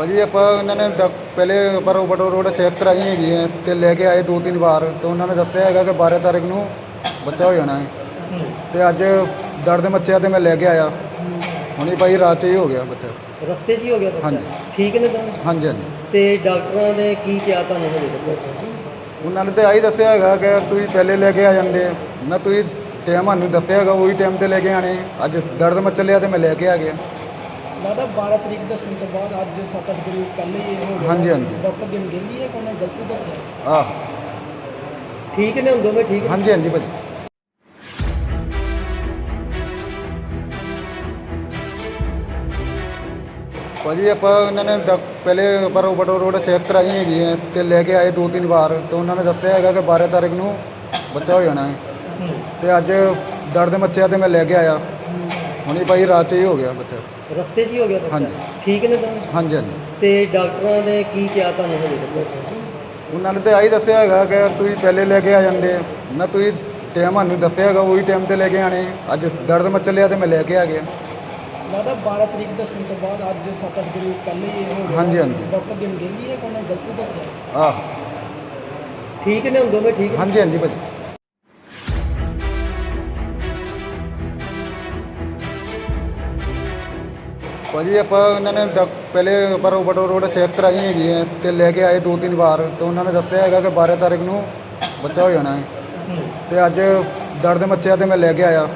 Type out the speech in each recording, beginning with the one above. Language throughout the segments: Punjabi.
ਭਾਜੀ ਆਪਾਂ ਉਹਨਾਂ ਨੇ ਡਾਕ- ਪਹਿਲੇ ਪਰ ਬਟੋ ਰੋਡ ਚੈੱਕ ਕਰਾਈ ਹੈਗੀ ਹੈ ਤੇ ਲੈ ਕੇ ਆਏ ਦੋ ਤਿੰਨ ਵਾਰ ਤੇ ਉਹਨਾਂ ਨੇ ਦੱਸਿਆ ਹੈਗਾ ਕਿ 12 ਤਾਰੀਖ ਨੂੰ ਬੱਚਾ ਹੋ ਜਾਣਾ ਹੈ। ਤੇ ਅੱਜ ਦਰਦ ਮੱਚਿਆ ਤੇ ਮੈਂ ਲੈ ਕੇ ਆਇਆ। ਹੁਣੀ ਭਾਈ ਰਾਤ 'ਚ ਹੀ ਹੋ ਗਿਆ ਬੱਚਾ। ਰਸਤੇ 'ਚ ਹੀ ਹੋ ਗਿਆ ਬੱਚਾ? ਹਾਂਜੀ। ਠੀਕ ਨੇ ਤਾਂ? ਹਾਂਜੀ ਹਾਂਜੀ। ਤੇ ਡਾਕਟਰਾਂ ਨੇ ਕੀ ਕਿਹਾ ਤੁਹਾਨੂੰ ਹਜੇ ਤੱਕ? ਉਹਨਾਂ ਨੇ ਤੇ ਆਹੀ ਦੱਸਿਆ ਹੈਗਾ ਕਿ ਤੁਸੀਂ ਪਹਿਲੇ ਲੈ ਕੇ ਆ ਜਾਂਦੇ ਮੈਂ ਤੁਸੀਂ ਟਾਈਮ ਸਾਨੂੰ ਦੱਸਿਆ ਹੈਗਾ ਉਹੀ ਟਾਈਮ ਤੇ ਲੈ ਕੇ ਆਣੇ ਅੱਜ ਦਰਦ ਮੱਚ ਲਿਆ ਤੇ ਮੈਂ ਲੈ ਕੇ ਆ ਗਿਆ। ਦਾਦਾ 12 ਤਰੀਕ ਦੱਸਣ ਤੋਂ ਬਾਅਦ ਅੱਜ 7 ਤਰੀਕ ਕੱਲ ਹੀ ਇਹ ਹੋ ਗਿਆ। ਹਾਂਜੀ, ਹਾਂਜੀ। ਡਾਕਟਰ ਦਿਨ ਕਹਿੰਦੀ ਹੈ ਕਿ ਉਹਨੇ ਗਲਤੀ ਦੱਸਿਆ ਆਹ। ਠੀਕ ਨੇ ਹੁਣ ਦੋਵੇਂ ਠੀਕ ਨੇ? ਹਾਂਜੀ ਹਾਂਜੀ ਭਾਜੀ। ਭਾਜੀ ਆਪਾਂ ਉਹਨਾਂ ਨੇ ਡਾਕ- ਪਹਿਲੇ ਪਰ ਬਟੋ ਰੋਡ ਚੈੱਕ ਕਰਾਈ ਹੈਗੀ ਹੈ ਤੇ ਲੈ ਕੇ ਆਏ ਦੋ ਤਿੰਨ ਵਾਰ ਤੇ ਉਹਨਾਂ ਨੇ ਦੱਸਿਆ ਹੈਗਾ ਕਿ 12 ਤਾਰੀਖ ਨੂੰ ਬੱਚਾ ਹੋ ਜਾਣਾ ਹੈ। ਤੇ ਅੱਜ ਦਰਦ ਮੱਚਿਆ ਤੇ ਮੈਂ ਲੈ ਕੇ ਆਇਆ। ਹੁਣੀ ਭਾਈ ਰਾਤ ਹੀ ਹੋ ਗਿਆ ਬੱਚਾ। ਰਸਤੇ 'ਚ ਹੀ ਹੋ ਗਿਆ ਬੱਚਾ? ਹਾਂਜੀ। ਠੀਕ ਨੇ ਤਾਂ? ਹਾਂਜੀ ਹਾਂਜੀ। ਤੇ ਡਾਕਟਰਾਂ ਨੇ ਕੀ ਕਿਹਾ ਤੁਹਾਨੂੰ ਹਜੇ ਤੱਕ? ਉਹਨਾਂ ਨੇ ਤੇ ਆਹੀ ਦੱਸਿਆ ਹੈਗਾ ਕਿ ਤੁਸੀਂ ਪਹਿਲੇ ਲੈ ਕੇ ਆ ਜਾਂਦੇ ਮੈਂ ਤੁਸੀਂ ਟਾਈਮ ਸਾਨੂੰ ਦੱਸਿਆ ਹੈਗਾ ਉਹੀ ਟਾਈਮ ਤੇ ਲੈ ਕੇ ਆਣੇ ਅੱਜ ਦਰਦ ਮੱਚ ਲਿਆ ਤੇ ਮੈਂ ਲੈ ਕੇ ਆ ਗਿਆ। ਦਾਦਾ 12 ਤਰੀਕ ਦੱਸਣ ਤੋਂ ਬਾਅਦ ਅੱਜ 7 ਤਰੀਕ ਕੱਲ ਹੀ ਇਹ ਹੋ ਗਿਆ। ਹਾਂਜੀ, ਹਾਂਜੀ। ਡਾਕਟਰ ਦਿਨ ਕਹਿੰਦੀ ਹੈ ਕਿ ਉਹਨੇ ਗਲਤੀ ਦੱਸਿਆ। ਆਹ। ਠੀਕ ਨੇ ਹੁਣ ਦੋਵੇਂ ਠੀਕ ਨੇ? ਹਾਂਜੀ ਹਾਂਜੀ ਭਾਜੀ। ਭਾਜੀ ਆਪਾਂ ਉਹਨਾਂ ਨੇ ਡਾਕ- ਪਹਿਲੇ ਪਰ ਬਟੋ ਰੋਡ ਚੈੱਕ ਕਰਾਈ ਹੈਗੀ ਹੈ ਤੇ ਲੈ ਕੇ ਆਏ ਦੋ ਤਿੰਨ ਵਾਰ ਤੇ ਉਹਨਾਂ ਨੇ ਦੱਸਿਆ ਹੈਗਾ ਕਿ 12 ਤਾਰੀਖ ਨੂੰ ਬੱਚਾ ਹੋ ਜਾਣਾ ਹੈ। ਤੇ ਅੱਜ ਦਰਦ ਮੱਚਿਆ ਤੇ ਮੈਂ ਲੈ ਕੇ ਆਇਆ।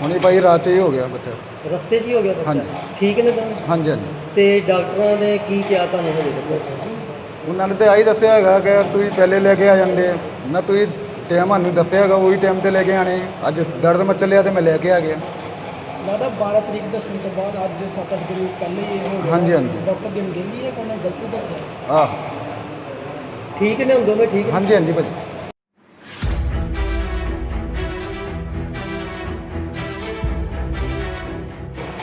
ਹੁਣੀ ਭਾਈ ਰਾਤ 'ਚ ਹੀ ਹੋ ਗਿਆ ਬੱਚਾ। ਰਸਤੇ 'ਚ ਹੀ ਹੋ ਗਿਆ ਬੱਚਾ? ਹਾਂਜੀ। ਠੀਕ ਨੇ ਤਾਂ? ਹਾਂਜੀ ਹਾਂਜੀ। ਤੇ ਡਾਕਟਰਾਂ ਨੇ ਕੀ ਕਿਹਾ ਤੁਹਾਨੂੰ ਹਜੇ ਤੱਕ? ਉਹਨਾਂ ਨੇ ਤੇ ਆਹੀ ਦੱਸਿਆ ਹੈਗਾ ਕਿ ਤੁਸੀਂ ਪਹਿਲੇ ਲੈ ਕੇ ਆ ਜਾਂਦੇ ਮੈਂ ਤੁਸੀਂ ਟਾਈਮ ਸਾਨੂੰ ਦੱਸਿਆ ਹੈਗਾ ਉਹੀ ਟਾਈਮ ਤੇ ਲੈ ਕੇ ਆਣੇ ਅੱਜ ਦਰਦ ਮੱਚ ਲਿਆ ਤੇ ਮੈਂ ਲੈ ਕੇ ਆ ਗਿਆ। 12 ਤਰੀਕ ਦੱਸਣ ਤੋਂ ਬਾਅਦ ਅੱਜ 7 ਤਰੀਕ ਕੱਲ ਹੀ ਇਹ ਹੋ ਗਿਆ ਹਾਂਜੀ, ਹਾਂਜੀ। ਡਾਕਟਰ ਦਿਨ ਕਹਿੰਦੀ ਹੈ ਕਿ ਉਹਨੇ ਗਲਤੀ ਦੱਸਿਆ ਆਹ। ਠੀਕ ਨੇ ਹੁਣ ਦੋਵੇਂ ਠੀਕ ਨੇ? ਹਾਂਜੀ ਹਾਂਜੀ ਭਾਜੀ।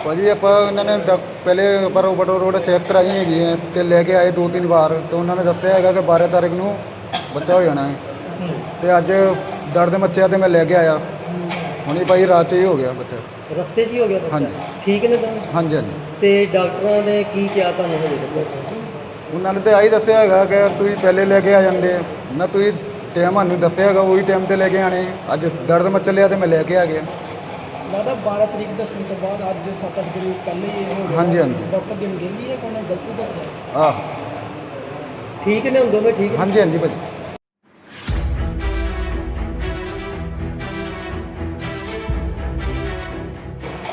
ਭਾਜੀ ਆਪਾਂ ਉਹਨਾਂ ਨੇ ਪਹਿਲੇ ਪਰ ਬਟੋ ਰੋਡ ਚੈੱਕ ਕਰਾਈ ਹੈਗੀ ਹੈ ਤੇ ਲੈ ਕੇ ਆਏ ਦੋ ਤਿੰਨ ਵਾਰ ਤੇ ਉਹਨਾਂ ਨੇ ਦੱਸਿਆ ਹੈਗਾ ਕਿ 12 ਤਾਰੀਖ ਨੂੰ ਬੱਚਾ ਹੋ ਜਾਣਾ ਹੈ। ਤੇ ਅੱਜ ਦਰਦ ਮੱਚਿਆ ਤੇ ਮੈਂ ਲੈ ਕੇ ਆਇਆ। ਹੁਣੀ ਭਾਈ ਰਾਤ 'ਚ ਹੀ ਹੋ ਗਿਆ ਬੱਚਾ। ਰਸਤੇ 'ਚ ਹੀ ਹੋ ਗਿਆ ਬੱਚਾ? ਹਾਂਜੀ। ਠੀਕ ਨੇ ਤਾਂ ਹਾਂਜੀ ਹਾਂਜੀ। ਤੇ ਡਾਕਟਰਾਂ ਨੇ ਕੀ ਕਿਹਾ ਤੁਹਾਨੂੰ ਹਜੇ ਤੱਕ? ਉਹਨਾਂ ਨੇ ਤੇ ਆਹੀ ਦੱਸਿਆ ਹੈਗਾ ਕਿ ਤੁਸੀਂ ਪਹਿਲੇ ਲੈ ਕੇ ਆ ਜਾਂਦੇ ਮੈਂ ਤੁਸੀਂ ਟਾਈਮ ਸਾਨੂੰ ਦੱਸਿਆ ਹੈਗਾ ਉਹੀ ਟਾਈਮ ਤੇ ਲੈ ਕੇ ਆਣੇ ਅੱਜ ਦਰਦ ਮੱਚ ਲਿਆ ਤੇ ਮੈਂ ਲੈ ਕੇ ਆ ਗਿਆ। ਦਾਦਾ 12 ਤਰੀਕ ਦੱਸਣ ਤੋਂ ਬਾਅਦ ਅੱਜ 7 ਤਰੀਕ ਕੱਲ ਹੀ ਇਹ ਹੋ ਗਿਆ। ਹਾਂਜੀ, ਹਾਂਜੀ। ਡਾਕਟਰ ਦਿਨ ਕਹਿੰਦੀ ਹੈ ਕਿ ਉਹਨੇ ਗਲਤੀ ਦੱਸਿਆ ਆਹ। ਠੀਕ ਨੇ ਹੁਣ ਦੋਵੇਂ ਠੀਕ ਨੇ? ਹਾਂਜੀ ਹਾਂਜੀ ਭਾਜੀ।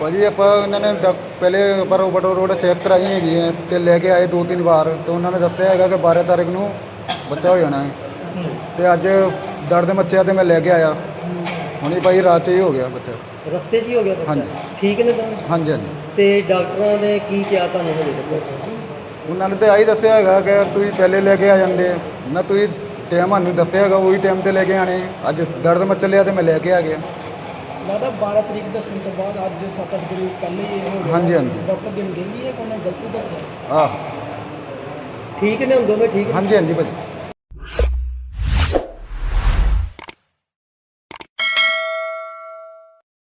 ਭਾਜੀ ਆਪਾਂ ਉਹਨਾਂ ਨੇ ਡਾਕ- ਪਹਿਲੇ ਪਰ ਬਟੋ ਰੋਡ ਚੈੱਕ ਕਰਾਈ ਹੈਗੀ ਹੈ ਤੇ ਲੈ ਕੇ ਆਏ ਦੋ ਤਿੰਨ ਵਾਰ ਤੇ ਉਹਨਾਂ ਨੇ ਦੱਸਿਆ ਹੈਗਾ ਕਿ 12 ਤਾਰੀਖ ਨੂੰ ਬੱਚਾ ਹੋ ਜਾਣਾ ਹੈ। ਤੇ ਅੱਜ ਦਰਦ ਮੱਚਿਆ ਤੇ ਮੈਂ ਲੈ ਕੇ ਆਇਆ। ਹੁਣੀ ਭਾਈ ਰਾਤ 'ਚ ਹੀ ਹੋ ਗਿਆ ਬੱਚਾ। ਰਸਤੇ 'ਚ ਹੀ ਹੋ ਗਿਆ ਬੱਚਾ? ਹਾਂਜੀ। ਠੀਕ ਨੇ ਤਾਂ? ਹਾਂਜੀ ਹਾਂਜੀ। ਤੇ ਡਾਕਟਰਾਂ ਨੇ ਕੀ ਕਿਹਾ ਤੁਹਾਨੂੰ ਹਜੇ ਤੱਕ? ਉਹਨਾਂ ਨੇ ਤੇ ਆਹੀ ਦੱਸਿਆ ਹੈਗਾ ਕਿ ਤੁਸੀਂ ਪਹਿਲੇ ਲੈ ਕੇ ਆ ਜਾਂਦੇ ਮੈਂ ਤੁਸੀਂ ਟਾਈਮ ਸਾਨੂੰ ਦੱਸਿਆ ਹੈਗਾ ਉਹੀ ਟਾਈਮ ਤੇ ਲੈ ਕੇ ਆਣੇ ਅੱਜ ਦਰਦ ਮੱਚ ਲਿਆ ਤੇ ਮੈਂ ਲੈ ਕੇ ਆ ਗਿਆ। ਦਾਦਾ 12 ਤਰੀਕ ਦੱਸਣ ਤੋਂ ਬਾਅਦ ਅੱਜ 7 ਤਰੀਕ ਕੱਲ ਹੀ ਇਹ ਹੋ ਗਿਆ ਹਾਂਜੀ, ਹਾਂਜੀ। ਡਾਕਟਰ ਦਿਨ ਕਹਿੰਦੀ ਹੈ ਕਿ ਉਹਨੇ ਗਲਤੀ ਦੱਸਿਆ ਆਹ ਠੀਕ ਨੇ ਹੁਣ ਦੋਵੇਂ ਠੀਕ? ਹਾਂਜੀ ਹਾਂਜੀ ਭਾਜੀ